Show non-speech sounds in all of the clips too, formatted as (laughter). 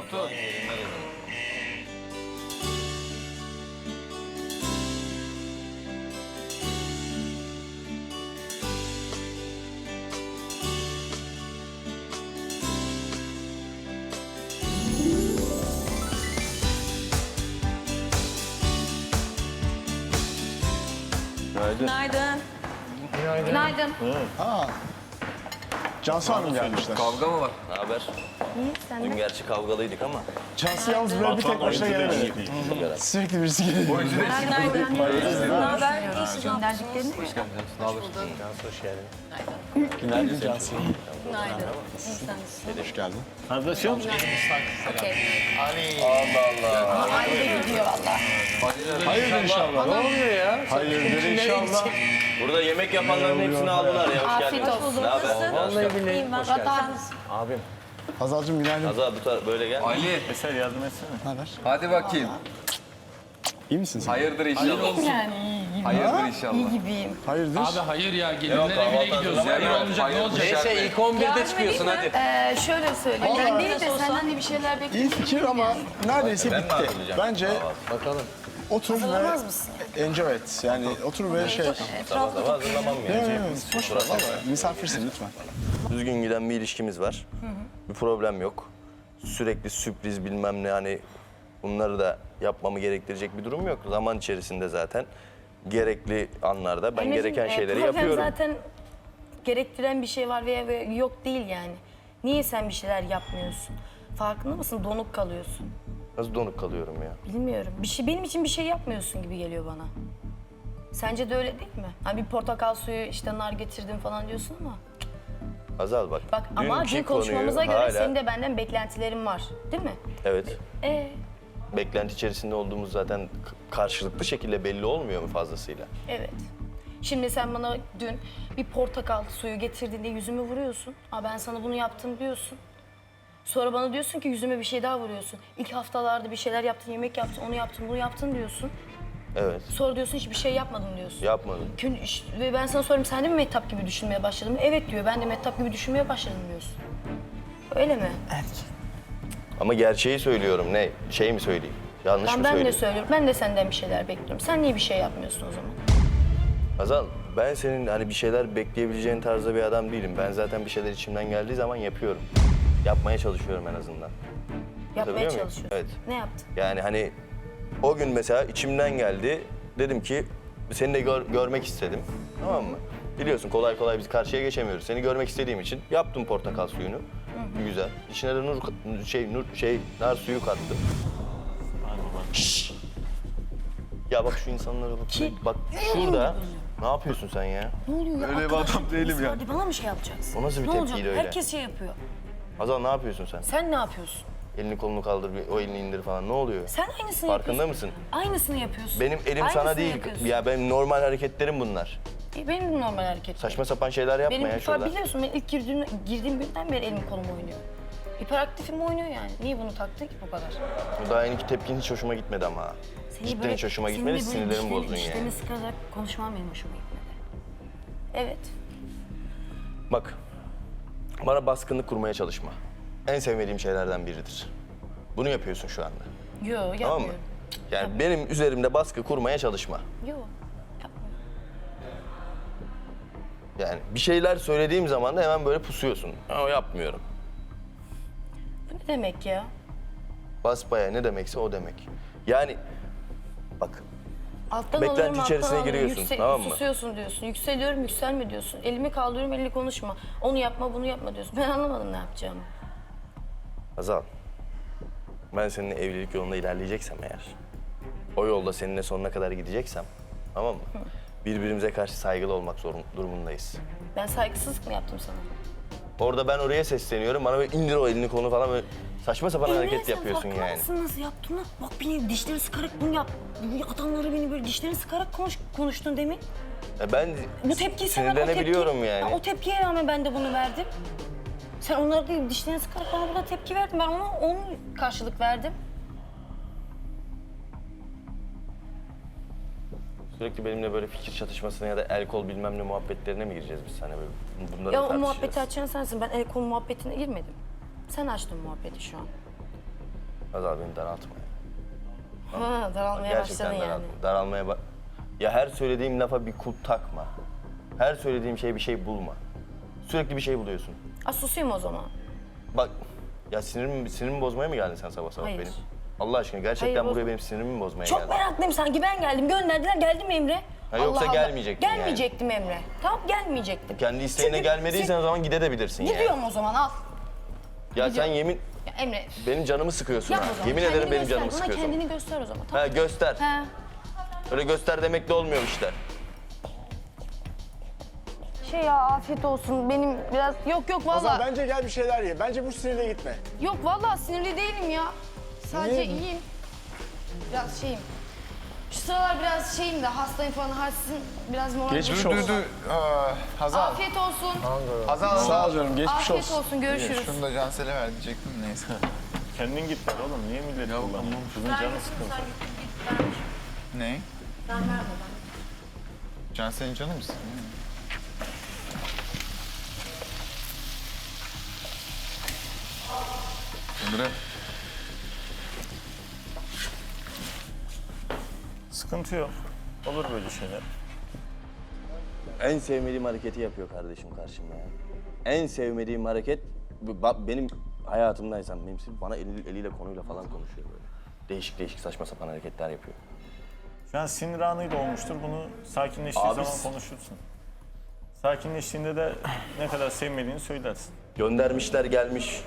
Batu. Günaydın. Günaydın. Cansu Hanım gelmişler. Kavga mı var? Ne haber? Dün gerçi kavgalıydık ama. Cansu yalnız böyle bir tek başına gelemedi. Sürekli birisi geliyor. Günaydın. Ne haber? Gönderdiklerini mi? Günaydın Cansu. Günaydın. Hoş geldin. Okey. Aile gidiyor valla. Hayırdır inşallah. Ne oluyor ya? Hayırdır inşallah. Burada yemek yapanların hepsini aldılar ya. Hoş Afiyet geldiniz. olsun. Ne haber? Vallahi billahi. İyiyim ben. Vatan. Hazal'cığım günaydın. Azal bu tarafa böyle gel. Ali Ne haber? hadi bakayım. İyi misin sen? Hayırdır inşallah. Yani iyi gibi. Hayırdır inşallah. İyi gibiyim. Hayırdır? Abi hayır ya gelinler evine gidiyoruz. Hayır olmayacak ne olacak? Neyse ilk 11'de çıkıyorsun hadi. Ee, şöyle söyleyeyim. Ben değil de senden de bir şeyler İyi bekliyorum. fikir ama neredeyse bitti. Bence otur Hazırlamaz ve mısın? enjoy et. Yani otur ve şey... Sabah hazırlamam yani. valla. Misafirsin lütfen. Düzgün giden bir ilişkimiz var. Bir problem yok. Sürekli sürpriz bilmem ne hani bunları da yapmamı gerektirecek bir durum yok. Zaman içerisinde zaten gerekli anlarda ben Emre'cim, gereken e, şeyleri problem yapıyorum. zaten gerektiren bir şey var veya veya yok değil yani. Niye sen bir şeyler yapmıyorsun? Farkında mısın? Donuk kalıyorsun. Nasıl donuk kalıyorum ya? Bilmiyorum. Bir şey benim için bir şey yapmıyorsun gibi geliyor bana. Sence de öyle değil mi? Hani bir portakal suyu işte nar getirdim falan diyorsun ama. Azal bak. Bak ama dünkü dün konuşmamıza konuyu göre hala- senin de benden beklentilerin var. Değil mi? Evet. Ee, Beklenti içerisinde olduğumuz zaten k- karşılıklı şekilde belli olmuyor mu fazlasıyla? evet. Şimdi sen bana dün bir portakal suyu getirdiğinde yüzümü vuruyorsun. Aa ben sana bunu yaptım diyorsun. Sonra bana diyorsun ki yüzüme bir şey daha vuruyorsun. İlk haftalarda bir şeyler yaptın, yemek yaptın, onu yaptın, bunu yaptın diyorsun. Evet. Sonra diyorsun hiçbir şey yapmadım diyorsun. Yapmadım. Gün- Ve ben sana soruyorum sen de mi Mehtap gibi düşünmeye başladın? Evet diyor ben de Mehtap gibi düşünmeye başladım diyorsun. Öyle mi? Ama gerçeği söylüyorum. Ne? Şey mi söyleyeyim? Yanlış Ben, mı ben de söylüyorum. Ben de senden bir şeyler bekliyorum. Sen niye bir şey yapmıyorsun o zaman? Azal, ben senin hani bir şeyler bekleyebileceğin tarzda bir adam değilim. Ben zaten bir şeyler içimden geldiği zaman yapıyorum. Yapmaya çalışıyorum en azından. Yapmaya muyum? çalışıyorsun. Evet. Ne yaptın? Yani hani o gün mesela içimden geldi. Dedim ki seni de gör- görmek istedim. Tamam mı? Biliyorsun kolay kolay biz karşıya geçemiyoruz. Seni görmek istediğim için yaptım portakal suyunu. Güzel. İçine de nur şey nur şey nar suyu kattım. Şşş! Ya bak şu insanlara bak. Bak şurada ne yapıyorsun sen ya? Ne oluyor ya? Öyle bir adam değilim yani. Hadi bana mı şey yapacaksın? O nasıl bir ne tepkiydi olacak? öyle? Herkes şey yapıyor. Azal ne yapıyorsun sen? Sen ne yapıyorsun? Elini kolunu kaldır, bir o elini indir falan. Ne oluyor? Sen aynısını Farkında yapıyorsun. mısın? Aynısını yapıyorsun. Benim elim Aynısını sana değil. yapıyorsun. Ya benim normal hareketlerim bunlar. E, Benim de normal hareket. Saçma sapan şeyler yapma Benim ya şurada. biliyorsun ben ilk girdiğim, girdiğim günden beri elim kolum oynuyor. Hiperaktifim oynuyor yani. Niye bunu taktı ki bu kadar? Bu daha yeni tepkin hiç hoşuma gitmedi ama. Seni Cidden hiç hoşuma gitmedi, böyle sinirlerimi dişlerini- bozdun dişlerini yani. sıkarak konuşman benim hoşuma gitmedi. Evet. Bak, bana baskınlık kurmaya çalışma. En sevmediğim şeylerden biridir. Bunu yapıyorsun şu anda. Yo yapmıyorum. Tamam mı? Yani benim üzerimde baskı kurmaya çalışma. Yo yapmıyorum. Yani bir şeyler söylediğim zaman da hemen böyle pusuyorsun. Ama yapmıyorum. Ne demek ya? Basbaya ne demekse o demek. Yani bak Alttan Beklenti alıyorum, alttan içerisine alıyorum. giriyorsun, tamam mı? Susuyorsun diyorsun. Yükseliyorum, yükselme diyorsun. Elimi kaldırıyorum, elini konuşma. Onu yapma, bunu yapma diyorsun. Ben anlamadım ne yapacağımı. Azal, ben seninle evlilik yolunda ilerleyeceksem eğer, o yolda seninle sonuna kadar gideceksem, tamam mı? Birbirimize karşı saygılı olmak zorun, durumundayız. Ben saygısızlık mı yaptım sana? Orada ben oraya sesleniyorum, bana böyle indir o elini konu falan böyle saçma sapan hareket yapıyorsun yani. nasıl yaptığını? Bak beni dişlerini sıkarak bunu yap. Bu adamları beni böyle dişlerini sıkarak konuş, konuştun demin. E Ben Bu tepkiyi sen o tepki, sinirlenebiliyorum yani. Ya o tepkiye rağmen ben de bunu verdim. Sen onları değil dişlerini sıkarak bana burada tepki verdin. Ben ona onun karşılık verdim. Sürekli benimle böyle fikir çatışmasına ya da el kol bilmem ne muhabbetlerine mi gireceğiz biz sana böyle? Bunları Ya mı o tartışacağız? muhabbeti açan sensin. Ben el kol muhabbetine girmedim. Sen açtın muhabbeti şu an. Azal beni daraltma ya. Ha, daralmaya Gerçekten başladın yani. Daralmaya bak. Ya her söylediğim lafa bir kulp takma. Her söylediğim şeye bir şey bulma. Sürekli bir şey buluyorsun. Aa, susayım o zaman. Bak ya sinirimi, sinirimi bozmaya mı geldin sen sabah sabah Hayır. benim? Allah aşkına gerçekten Hayır, buraya benim sinirimi mi bozmaya Çok geldin? meraklıyım sanki ben geldim. Gönderdiler geldim mi Emre? Ha, yoksa gelmeyecektin yani. Gelmeyecektim Emre. Tamam gelmeyecektim. Kendi isteğine Çünkü gelmediysen o zaman gidebilirsin yani. Gidiyorum o zaman al. Ya sen yemin Ya Emre benim canımı sıkıyorsun yap ha. o zaman. Yemin Kendini ederim benim göster. canımı Bana sıkıyorsun. kendini göster o zaman. Tamam. Ha göster. He. Öyle göster demek de olmuyor işte. Şey ya afiyet olsun. Benim biraz yok yok Azal valla. bence gel bir şeyler ye. Bence bu sinirle gitme. Yok valla sinirli değilim ya. Sadece Niye? iyiyim. Biraz şeyim. Şu sıralar biraz şeyim de hastayım falan halsizim. Biraz moralim Geçmiş olsun. Aa, Hazal. Afiyet olsun. Hazal, Sağ ol Hazal. canım geçmiş Afiyet olsun. olsun. Görüşürüz. Şunu da Cansel'e ver diyecektim neyse. (laughs) Kendin git ver oğlum. Niye millet kullanıyor? Kızın canı sıkılsın. ne? Cansel'in canı mısın? Emre. Sıkıntı yok. Olur böyle şeyler. En sevmediğim hareketi yapıyor kardeşim karşımda ya. En sevmediğim hareket bu- ba- benim hayatımdaysan benim bana eli- eliyle konuyla falan konuşuyor böyle. Değişik değişik saçma sapan hareketler yapıyor. Şu an sinir anıyla olmuştur. Bunu sakinleştiği Abi zaman s- konuşursun. Sakinleştiğinde de ne kadar sevmediğini söylersin. Göndermişler gelmiş.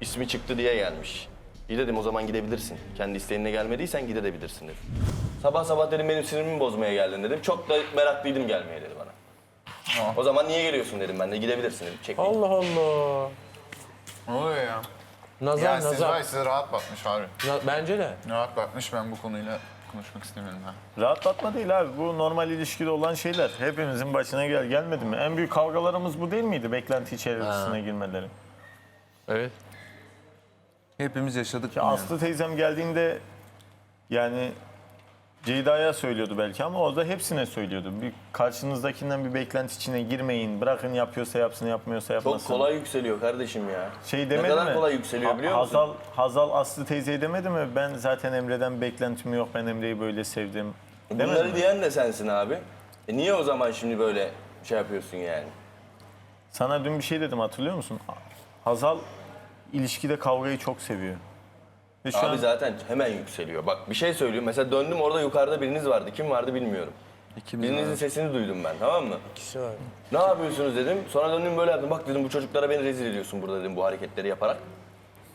ismi çıktı diye gelmiş. İyi dedim o zaman gidebilirsin. Kendi isteğine gelmediysen gidebilirsin dedim. Sabah sabah dedim benim sinirimi bozmaya geldin dedim. Çok da meraklıydım gelmeye dedi bana. O zaman niye geliyorsun dedim ben de gidebilirsin dedim. Çekmeyin. Allah Allah. Ne oluyor ya? Nazar Ya siz nazar. size rahat bakmış abi. Na- bence de. Rahat bakmış ben bu konuyla konuşmak istemiyorum ha. Rahatlatma değil abi. Bu normal ilişkide olan şeyler. Hepimizin başına gel gelmedi mi? En büyük kavgalarımız bu değil miydi? Beklenti içerisine girmeleri. Evet. Hepimiz yaşadık Ya Aslı teyzem geldiğinde yani Ceyda'ya söylüyordu belki ama o da hepsine söylüyordu. Bir karşınızdakinden bir beklenti içine girmeyin. Bırakın yapıyorsa yapsın, yapmıyorsa yapmasın. Çok kolay yükseliyor kardeşim ya. Şey demedi ne kadar mi? kolay yükseliyor Ha- biliyor musun? Hazal, Hazal Aslı teyzeye demedi mi? Ben zaten Emre'den beklentim yok. Ben Emre'yi böyle sevdim. Demedi Bunları mi? diyen de sensin abi. E niye o zaman şimdi böyle şey yapıyorsun yani? Sana dün bir şey dedim hatırlıyor musun? Hazal ilişkide kavgayı çok seviyor. Ve şu Abi an zaten hemen yükseliyor. Bak bir şey söylüyorum. Mesela döndüm orada yukarıda biriniz vardı. Kim vardı bilmiyorum. Birinizin sesini duydum ben tamam mı? İkisi var. Ne yapıyorsunuz dedim. Sonra döndüm böyle yaptım. Bak dedim bu çocuklara beni rezil ediyorsun burada dedim bu hareketleri yaparak.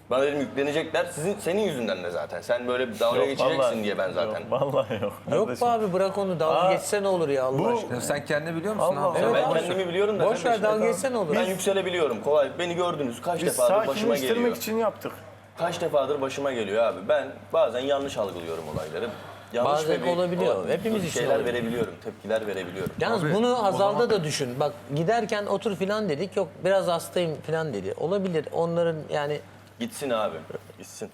Bana dedim yüklenecekler. Sizin senin yüzünden de zaten. Sen böyle bir dalga Yok, geçeceksin vallahi- diye ben zaten. Yok, vallahi yok. Yok Kardeşim. be abi bırak onu dalga Aa, geçse ne olur ya Allah bu- aşkına. Sen kendini biliyor musun Allah abi? Allah. ben boş kendimi biliyorum da. Boş ver kardeşim. dalga geçse ne olur. Ben yükselebiliyorum kolay. Beni gördünüz. Kaç Biz defadır başıma sakinleştirmek geliyor. için yaptık. Kaç defadır başıma geliyor abi. Ben bazen yanlış algılıyorum olayları. Yanlış Bazen ve bir- olabiliyor. Hepimiz için şeyler olabiliyor. verebiliyorum, tepkiler verebiliyorum. Yalnız bunu Hazal'da da düşün. Bak giderken otur filan dedik. Yok biraz hastayım filan dedi. Olabilir. Onların yani Gitsin abi, gitsin.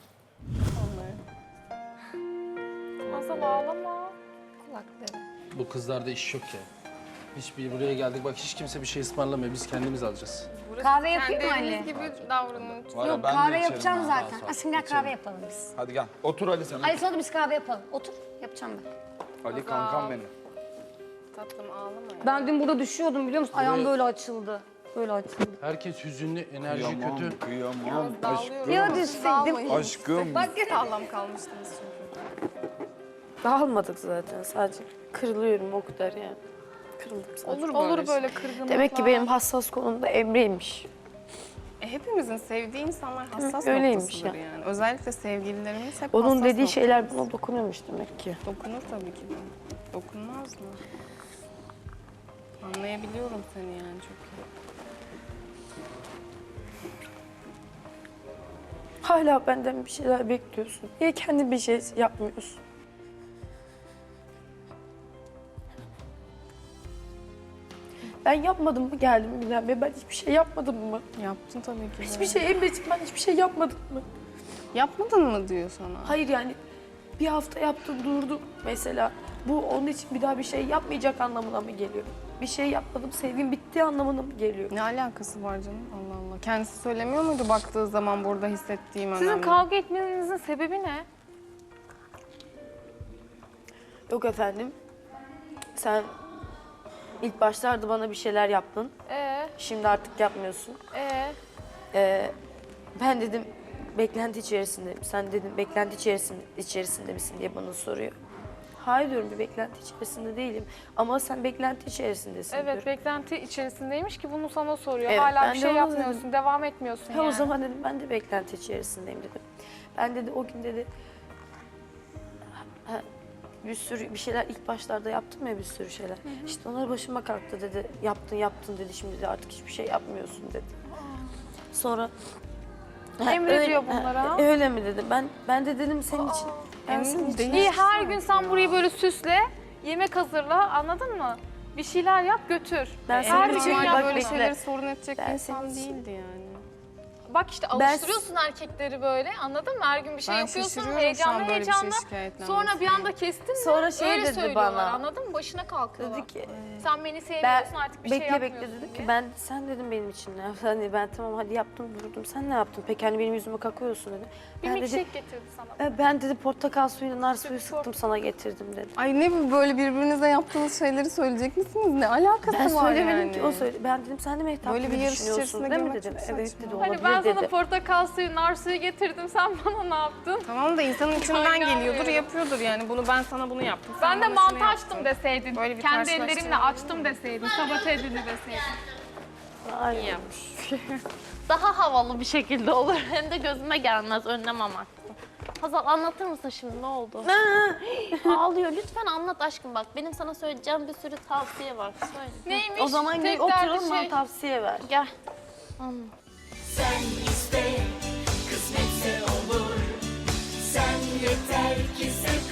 Masal ağlama. Kulakları. Bu kızlarda iş yok ya. Hiçbir buraya geldik bak hiç kimse bir şey ısmarlamıyor. Biz kendimiz alacağız. Kahve yapayım mı anne? gibi davranın. Yok kahve yapacağım zaten. Aşkım gel kahve yapalım biz. Hadi gel. Otur Ali sen. Ali sonra da biz kahve yapalım. Otur. Yapacağım ben. Ali kankam benim. Tatlım ağlama ya. Ben dün burada düşüyordum biliyor musun? Ayağım böyle açıldı. Böyle açıldı. Herkes hüzünlü, enerji kötü. Kıyamam. Dağılıyorum. Ya düşseydim. Aşkım. Bak ya. Sağlam kalmıştınız çünkü. Dağılmadık zaten sadece kırılıyorum o kadar yani. Kırıldım sadece. Olur, Olur böyle kırgınlıklar. Demek ki benim hassas konumda Emre'ymiş. E, hepimizin sevdiği insanlar hassas öyleymiş noktasıdır ya. yani. Özellikle sevgililerimiz hep Onun hassas dediği noktadır. şeyler bana dokunuyormuş demek ki. Dokunur tabii ki de. Dokunmaz mı? Anlayabiliyorum seni yani çok iyi. Hala benden bir şeyler bekliyorsun. Niye kendi bir şey yapmıyorsun? Ben yapmadım mı geldim Bilal Bey? Ben hiçbir şey yapmadım mı? Yaptın tabii ki de. Hiçbir şey Emre'ciğim ben hiçbir şey yapmadım mı? Yapmadın mı diyor sana? Hayır yani bir hafta yaptım durdum mesela. Bu onun için bir daha bir şey yapmayacak anlamına mı geliyor? bir şey yapmadım, sevgim bitti anlamına mı geliyor? Ne alakası var canım? Allah Allah. Kendisi söylemiyor muydu baktığı zaman burada hissettiğim önemli? Sizin kavga etmenizin sebebi ne? Yok efendim. Sen ilk başlarda bana bir şeyler yaptın. Ee, Şimdi artık yapmıyorsun. ee. Ee, ben dedim beklenti içerisindeyim. Sen dedim beklenti içerisinde, içerisinde misin diye bana soruyor. Hayır diyorum bir beklenti içerisinde değilim. Ama sen beklenti içerisindesin Evet, diyorum. beklenti içerisindeymiş ki bunu sana soruyor. Evet, Hala bir de şey onu yapmıyorsun, dedim. devam etmiyorsun Ha, yani. o zaman dedim ben de beklenti içerisindeyim dedim. Ben dedi o gün dedi ha, bir sürü bir şeyler ilk başlarda yaptım ya bir sürü şeyler. İşte onlar başıma kalktı dedi. Yaptın yaptın dedi şimdi de artık hiçbir şey yapmıyorsun dedi. Sonra Emrediyor bunlara. öyle mi dedim. Ben ben de dedim senin için. Ben senin için. İyi her gün sen burayı böyle süsle, yemek hazırla anladın mı? Bir şeyler yap götür. Ben her senin gün için bak böyle bekle. şeyleri sorun edecek Ben insan değildi yani. Bak işte Ben- alıştırıyorsun erkekleri böyle anladın mı? Her gün bir şey Ben yapıyorsun şaşırıyorum heyecanlı şu an böyle bir şey heyecanlı. şikayetlenmesine. Sonra bir anda kestin mi? Sonra şey Öyle dedi söylüyorlar bana. anladın mı? Başına kalkıyorlar. Dedi ki Sen beni ben sevmiyorsun artık bir bekle şey bekle yapmıyorsun dedi ki ben sen dedim benim için ne? Hani ben tamam hadi yaptım vurdum. Sen ne yaptın? Peki hani benim yüzüme kakıyorsun dedi. Bir ben dedi getirdi sana. "E, ben dedi portakal suyuyla nar suyu sıktım sana getirdim dedi. Ay ne bu böyle birbirinize yaptığınız şeyleri söyleyecek misiniz? Ne alakası Ben var söylemedim yani? ki o söyledi. Ben dedim sen de Mehtap Böyle gibi bir yarış düşünüyorsun içerisine değil mi girmek dedim. çok Evet saçma. dedi Hani olabilir ben dedi. sana portakal suyu, nar suyu getirdim. Sen (laughs) bana ne yaptın? Tamam da insanın içinden geliyordur, yapıyordur yani. Bunu ben sana bunu yaptım. Ben de bana şunu mantı açtım deseydin. Böyle bir Kendi ellerimle açtım deseydin. Sabote edildi deseydin. Aynen. (laughs) Daha havalı bir şekilde olur. Hem de gözüme gelmez önlem amaçlı. Hazal anlatır mısın şimdi ne oldu? (gasps) Ağlıyor. Lütfen anlat aşkım bak. Benim sana söyleyeceğim bir sürü tavsiye var. Söyle. Neymiş? O zaman Tek gel derdi oturalım bana şey- tavsiye ver. Gel. Anlat sen iste Kısmetse olur. Sen yeter ki sev